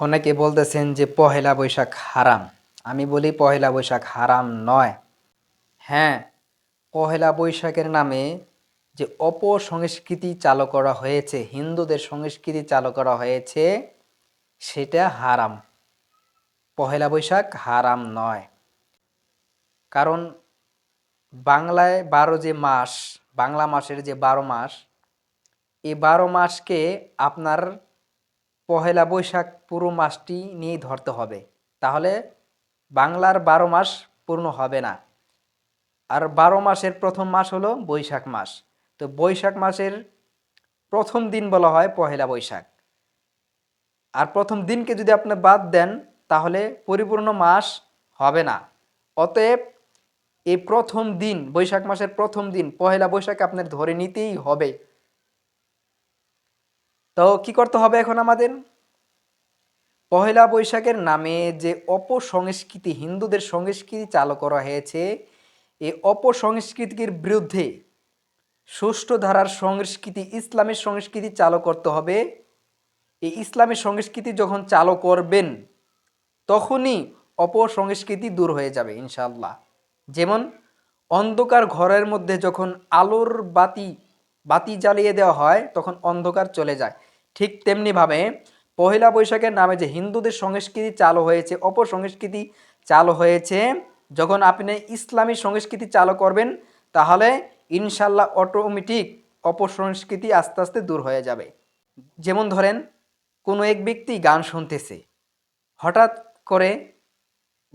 অনেকে বলতেছেন যে পহেলা বৈশাখ হারাম। আমি বলি পহেলা বৈশাখ হারাম নয়। হ্যাঁ পহেলা বৈশাখের নামে যে অপসংস্কৃতি চালু করা হয়েছে, হিন্দুদের সংস্কৃতি চালু করা হয়েছে, সেটা হারাম। পহেলা বৈশাখ হারাম নয়। কারণ বাংলায় বারো যে মাস, বাংলা মাসের যে বারো মাস, এই বারো মাসকে আপনার পহেলা বৈশাখ পুরো মাসটি নিয়েই ধরতে হবে। তাহলে বাংলার বারো মাস পূর্ণ হবে না। আর বারো মাসের প্রথম মাস হলো বৈশাখ মাস। তো বৈশাখ মাসের প্রথম দিন বলা হয় পহেলা বৈশাখ। আর প্রথম দিনকে যদি আপনি বাদ দেন, তাহলে পরিপূর্ণ মাস হবে না। অতএব এই প্রথম দিন, বৈশাখ মাসের প্রথম দিন, পহেলা বৈশাখ আপনার ধরে নিতেই হবে। তো কি করতে হবে এখন আমাদের? পহেলা বৈশাখের নামে যে অপসংস্কৃতি, হিন্দুদের সংস্কৃতি চালু করা হয়েছে, এই অপসংস্কৃতির বিরুদ্ধে সুষ্ঠু ধারার সংস্কৃতি, ইসলামের সংস্কৃতি চালু করতে হবে। এই ইসলামের সংস্কৃতি যখন চালু করবেন, তখনই অপসংস্কৃতি দূর হয়ে যাবে ইনশাল্লাহ যেমন অন্ধকার ঘরের মধ্যে যখন আলোর বাতি বাতি জ্বালিয়ে দেওয়া হয়, তখন অন্ধকার চলে যায়। ঠিক তেমনিভাবে পহেলা বৈশাখের নামে যে হিন্দুদের সংস্কৃতি চালু হয়েছে, অপর সংস্কৃতি চালু হয়েছে, যখন আপনি ইসলামী সংস্কৃতি চালু করবেন, তাহলে ইনশাল্লাহ অটোমেটিক অপর সংস্কৃতি আস্তে আস্তে দূর হয়ে যাবে। যেমন ধরেন, কোনো এক ব্যক্তি গান শুনতেছে, হঠাৎ করে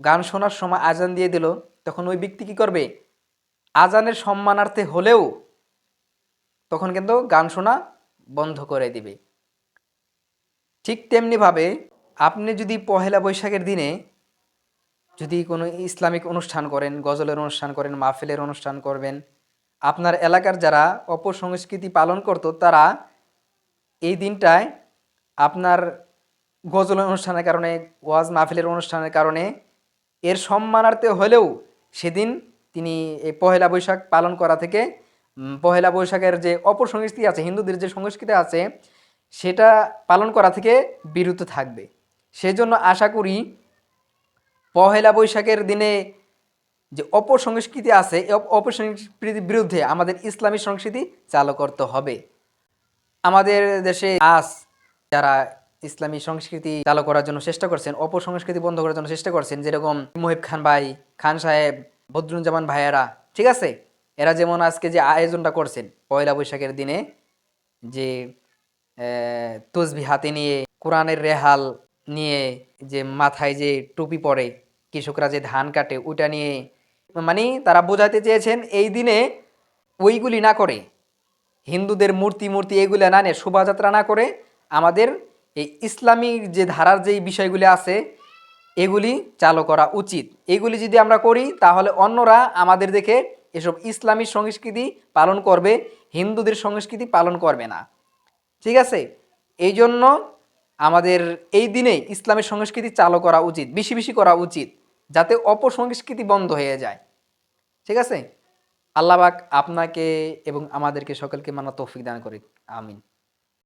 গান শোনার সময় আজান দিয়ে দিল, তখন ওই ব্যক্তি কি করবে? আজানের সম্মানার্থে হলেও তখন কিন্তু গান শোনা বন্ধ করে দিবে। ঠিক তেমনিভাবে আপনি যদি পহেলা বৈশাখের দিনে যদি কোনো ইসলামিক অনুষ্ঠান করেন, গজলের অনুষ্ঠান করেন, মাহফিলের অনুষ্ঠান করবেন, আপনার এলাকার যারা অপসংস্কৃতি পালন করতো, তারা এই দিনটায় আপনার গজলের অনুষ্ঠানের কারণে, ওয়াজ মাহফিলের অনুষ্ঠানের কারণে এর সম্মানার্থে হলেও সেদিন তিনি এই পহেলা বৈশাখ পালন করা থেকে পহেলা বৈশাখের যে অপসংস্কৃতি আছে, হিন্দুদের যে সংস্কৃতি আছে সেটা পালন করা থেকে বিরত থাকবে। সেজন্য আশা করি পহেলা বৈশাখের দিনে যে অপসংস্কৃতি আছে অপসংস্কৃতির বিরুদ্ধে আমাদের ইসলামী সংস্কৃতি চালু করতে হবে। আমাদের দেশে আজ যারা ইসলামী সংস্কৃতি চালু করার জন্য চেষ্টা করছেন, অপসংস্কৃতি বন্ধ করার জন্য চেষ্টা করছেন, যেরকম মুহিব খান ভাই, খান সাহেব, বদরুজ্জামান ভাইয়েরা, ঠিক আছে? এরা যেমন আজকে যে আয়োজনটা করছেন, পয়লা বৈশাখের দিনে যে তসবি হাতে নিয়ে, কোরআনের রেহাল নিয়ে যে মাথায় যে টুপি পরে কৃষকরা যে ধান কাটে, ওইটা নিয়ে মানে তারা বোঝাতে চেয়েছেন, এই দিনে ওইগুলি না করে, হিন্দুদের মূর্তি মূর্তি এগুলো না নিয়ে শোভাযাত্রা না করে, আমাদের এই ইসলামী যে ধারার যেই বিষয়গুলি আছে, এগুলি চালু করা উচিত। এগুলি যদি আমরা করি, তাহলে অন্যরা আমাদের দেখে এসব ইসলামী সংস্কৃতি পালন করবে, হিন্দুদের সংস্কৃতি পালন করবে না। ঠিক আছে? এই জন্য আমাদের এই দিনে ইসলামের সংস্কৃতি চালু করা উচিত, বেশি বেশি করা উচিত, যাতে অপসংস্কৃতি বন্ধ হয়ে যায়। ঠিক আছে? আল্লাহবাক আপনাকে এবং আমাদেরকে সকলকে মানা তৌফিক দান করে আমিন।